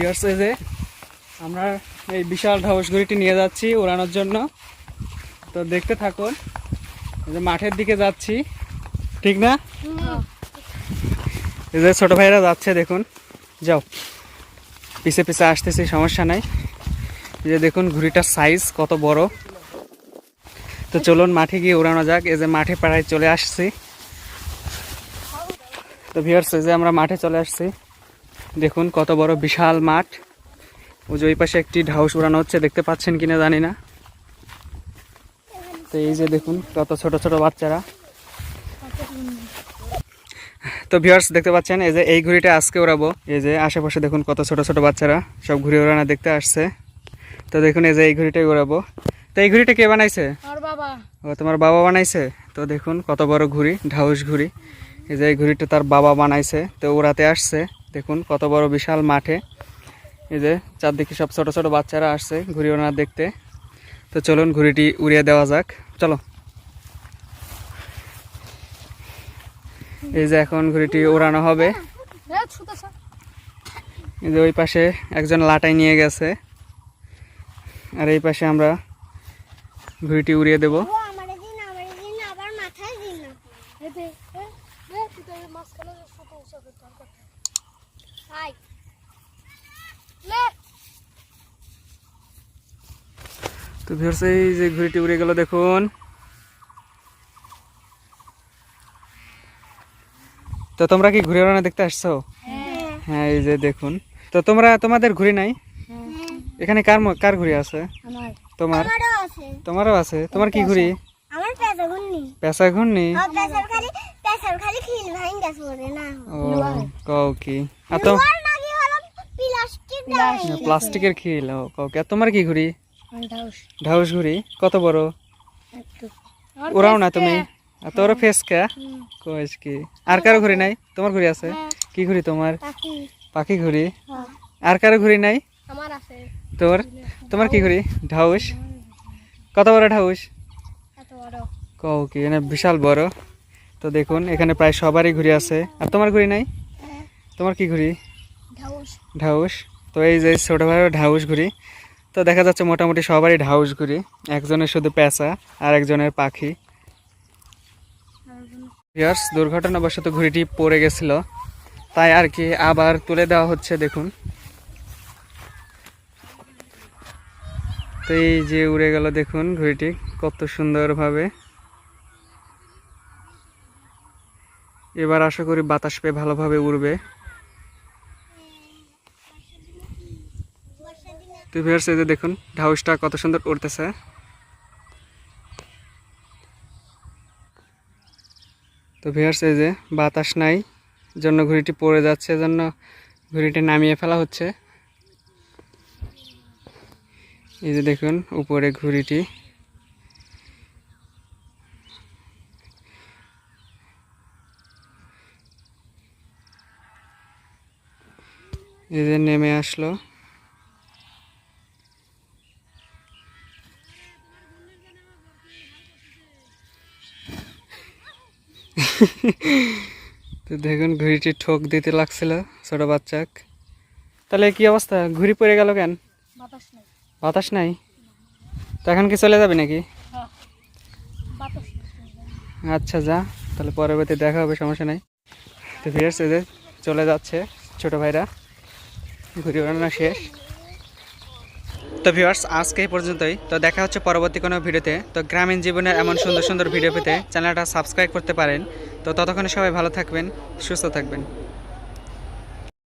এই যে আমরা এই বিশাল ঢাউস ঘড়িটি নিয়ে যাচ্ছি ওড়ানোর জন্য। তো দেখতে থাকুন যে মাঠের দিকে যাচ্ছি। ঠিক না? এই যে ছোট ভাইরা যাচ্ছে, দেখুন। যাও, পিছে পিছে আসতেছি, সমস্যা নাই। এই যে দেখুন, ঘুড়িটার সাইজ কত বড়। তো চলুন মাঠে গিয়ে উড়ানো যাক। এই যে মাঠে পাড়ায় চলে আসছি। তো ভিউয়ার্স এই যে আমরা মাঠে চলে আসছি। দেখুন কত বড় বিশাল মাঠ। ওই যে ওই পাশে একটি ঢাউস উড়ানো হচ্ছে দেখতে পাচ্ছেন কিনা জানি না। তো এই যে দেখুন কত ছোট ছোট বাচ্চারা। তো ভিউয়ার্স দেখতে পাচ্ছেন এই যে এই ঘুড়িটা আজকে উড়াবো। এই যে আশেপাশে দেখুন কত ছোট ছোট বাচ্চারা সব ঘুড়ি ওড়ানো দেখতে আসছে। তো দেখুন এই যে এই ঘুড়িটাই উড়াবো। তো এই ঘুড়িটা কে বানাইছে? ও তোমার বাবা বানাইছে? তো দেখুন কত বড় ঘুড়ি ঢাউস ঘুড়ি। এই যে এই ঘুড়িটা তার বাবা বানাইছে তো ওরাতে আসছে। দেখুন, কত বড় বিশাল মাঠে। এই যে চারদিকে সব ছোট ছোট বাচ্চারা আসছে ঘুড়ি ওড়ানো দেখতে। তো চলুন ঘুড়িটি উড়িয়ে দেওয়া যাক। চলো। এই যে এখন ঘুড়িটি ওড়ানো হবে। এই যে ওই পাশে একজন লাটাই নিয়ে গেছে। আর এই পাশে আমরা ঘুড়িটি উড়িয়ে দেবো। মাথায় তুই তো ভিউয়ার্স এই যে ঘুড়িটি উড়ে গেল দেখুন। তো তোমরা কি ঘুরে ওড়ানো দেখতে আসছো? হ্যাঁ। এই যে দেখুন। তো তোমরা তোমাদের ঘুড়ি নাই? এখানে কার কার ঘুড়ি আছে? তোমার? তোমারও আছে। তোমার কি পেঁচা। ঘুরনি। পেশা ঘুরনি? আর খালি খিল ভাঙ না? কও কি? আর তো আর হলো প্লাস্টিক প্লাস্টিকের খিল কও কি? আর তোমার কি ঘুড়ি? ঢাউস। ঢাউস ঘুড়ি? কত বড়? একটু। ওরাও না তুমি? আর তোর ফেস কে কইস কি? আর কারও ঘুড়ি নাই? তোমার ঘুড়ি আছে? কি ঘুড়ি তোমার? পাখি। পাখি ঘুড়ি? আর কারও ঘুড়ি নাই? আমার আছে। তোর? তোমার কি ঘুড়ি? ঢাউস? কত বড় ঢাউস? কও কি এখানে বিশাল বড়। তো দেখুন এখানে প্রায় সবারই ঘুড়ি আছে। আর তোমার ঘুড়ি নাই? তোমার কি ঘুড়ি? ঢাউস। তো এই যে ছোটো ভাইয়ের ঢাউস ঘুড়ি। তো দেখা যাচ্ছে মোটামুটি সবারই ঢাউস ঘুড়ি। একজনের শুধু পেঁচা আর একজনের পাখি। ইয়ার্স দুর্ঘটনাবশত ঘুড়িটি পড়ে গেছিল। তাই আর কি আবার তুলে দেওয়া হচ্ছে দেখুন। তো এই যে উড়ে গেল দেখুন ঘুড়িটি কত সুন্দরভাবে। এবার আশা করি বাতাস পেয়ে ভালোভাবে উড়বে। তো ভিউয়ার্স এই যে দেখুন, ঢাউসটা কত সুন্দর উড়তেছে। তো ভিউয়ার্স এই যে বাতাস নাই, জন্য ঘুড়িটি পড়ে যাচ্ছে জন্য ঘুড়িটি নামিয়ে ফেলা হচ্ছে। এই যে দেখুন, উপরে ঘুড়িটি। এই যে নেমে আসলো। তো দেখুন ঘুড়িটি ঠোক দিতে লাগছিল ছোট বাচ্চাক। তাহলে কি অবস্থা? ঘুড়ি পড়ে গেল কেন? বাতাস নাই। তো এখন কি চলে যাবে নাকি? হ্যাঁ। আচ্ছা যা। তাহলে পরবর্তী দেখা হবে সমস্যা নাই। তো এদের চলে যাচ্ছে ছোট ভাইরা। ঘুরি বেড়ানো শেষ। তো ভিউয়ার্স আজকে এই পর্যন্তই। তো দেখা হচ্ছে পরবর্তী কোনো ভিডিওতে। তো গ্রামীণ জীবনের এমন সুন্দর সুন্দর ভিডিও পেতে চ্যানেলটা সাবস্ক্রাইব করতে পারেন। তো ততক্ষণে সবাই ভালো থাকবেন, সুস্থ থাকবেন।